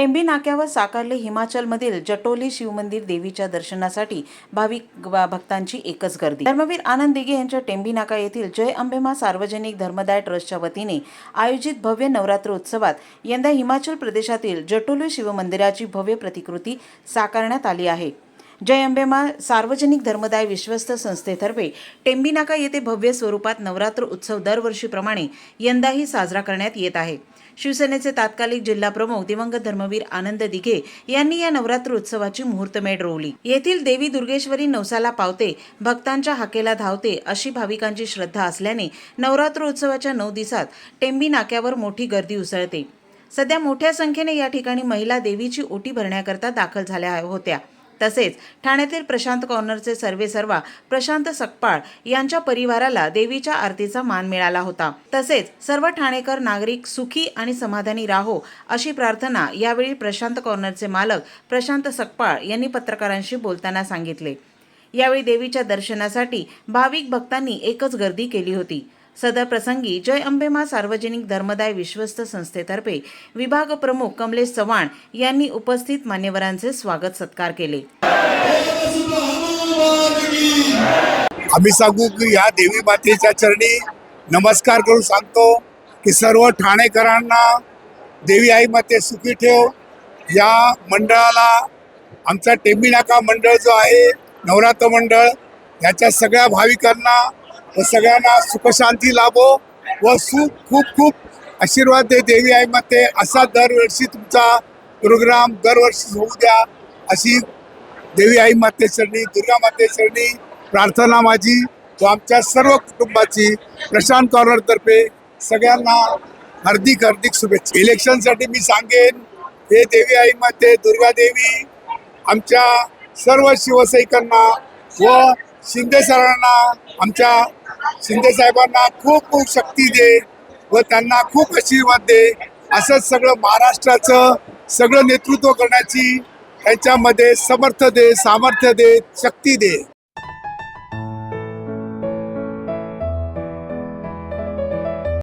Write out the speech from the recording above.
टेंबी नाक्यावर साकारले हिमाचलमधील जटोली शिवमंदिर देवीच्या दर्शनासाठी भाविक भक्तांची एकच गर्दी. धर्मवीर आनंद दिघे यांच्या टेंबी नाका येथील जय अंबेमा सार्वजनिक धर्मदाय ट्रस्टच्या वतीने आयोजित भव्य नवरात्र उत्सवात यंदा हिमाचल प्रदेशातील जटोली शिवमंदिराची भव्य प्रतिकृती साकारण्यात आली आहे. जय अंबेमा सार्वजनिक धर्मदाय विश्वस्त संस्थेतर्फे टेंबीनाका येथे भव्य स्वरूपात नवरात्र उत्सव दरवर्षीप्रमाणे यंदाही साजरा करण्यात येत आहे. शिवसेनेचे तात्कालिक जिल्हा प्रमुख दिवंगत धर्मवीर आनंद दिघे यांनी या नवरात्र उत्सवाची मुहूर्तमेढ रोवली. येथील देवी दुर्गेश्वरी नवसाला पावते भक्तांच्या हाकेला धावते अशी भाविकांची श्रद्धा असल्याने नवरात्र उत्सवाच्या नऊ दिवसात टेंबी नाक्यावर मोठी गर्दी उसळते. सध्या मोठ्या संख्येने या ठिकाणी महिला देवीची ओटी भरण्याकरता दाखल झाल्या होत्या. तसेच ठाण्यातील प्रशांत कॉर्नरचे सर्वेसर्वा प्रशांत सकपाळ यांच्या परिवाराला देवीच्या आरतीचा मान मिळाला होता. तसेच सर्व ठाणेकर नागरिक सुखी आणि समाधानी राहो अशी प्रार्थना यावेळी प्रशांत कॉर्नरचे मालक प्रशांत सकपाळ यांनी पत्रकारांशी बोलताना सांगितले. यावेळी देवीच्या दर्शनासाठी भाविक भक्तांनी एकच गर्दी केली होती. सदर प्रसंगी जय अंबेमा सार्वजनिक धर्मदाय विश्वस्त संस्थेतर्फे विभाग प्रमुख कमलेश चव्हाण यांनी उपस्थित मान्यवरांचे स्वागत सत्कार केले. आम्ही सांगू की या देवी मातेच्या चरणी नमस्कार करून सांगतो की सर्व ठाणेकरांना देवी आई माते सुखी ठेव. या मंडळाला आमचा टेंबी नाका मंडळ जो आहे नवरात्र मंडळ याच्या सगळ्या भाविकांना व सगळ्यांना सुखशांती लाभो व सुख खूप खूप आशीर्वाद दे देवी आई माते. असा दरवर्षी तुमचा प्रोग्राम दरवर्षी होऊ द्या अशी देवी आई माते दुर्गा माते प्रार्थना माझी व आमच्या सर्व कुटुंबाची प्रशांत कॉर्नरतर्फे सगळ्यांना हार्दिक हार्दिक शुभेच्छा. इलेक्शनसाठी मी सांगेन हे देवी आई माते दुर्गा देवी आमच्या सर्व शिवसैनिकांना व शिंदे सरांना आमच्या शिंदे साहेबांना खूप खूप शक्ती दे व त्यांना खूप आशीर्वाद दे. असंच सगळं महाराष्ट्राचं सगळं नेतृत्व करण्याची ह्याच्यामध्ये समर्थ दे सामर्थ्य दे शक्ती दे.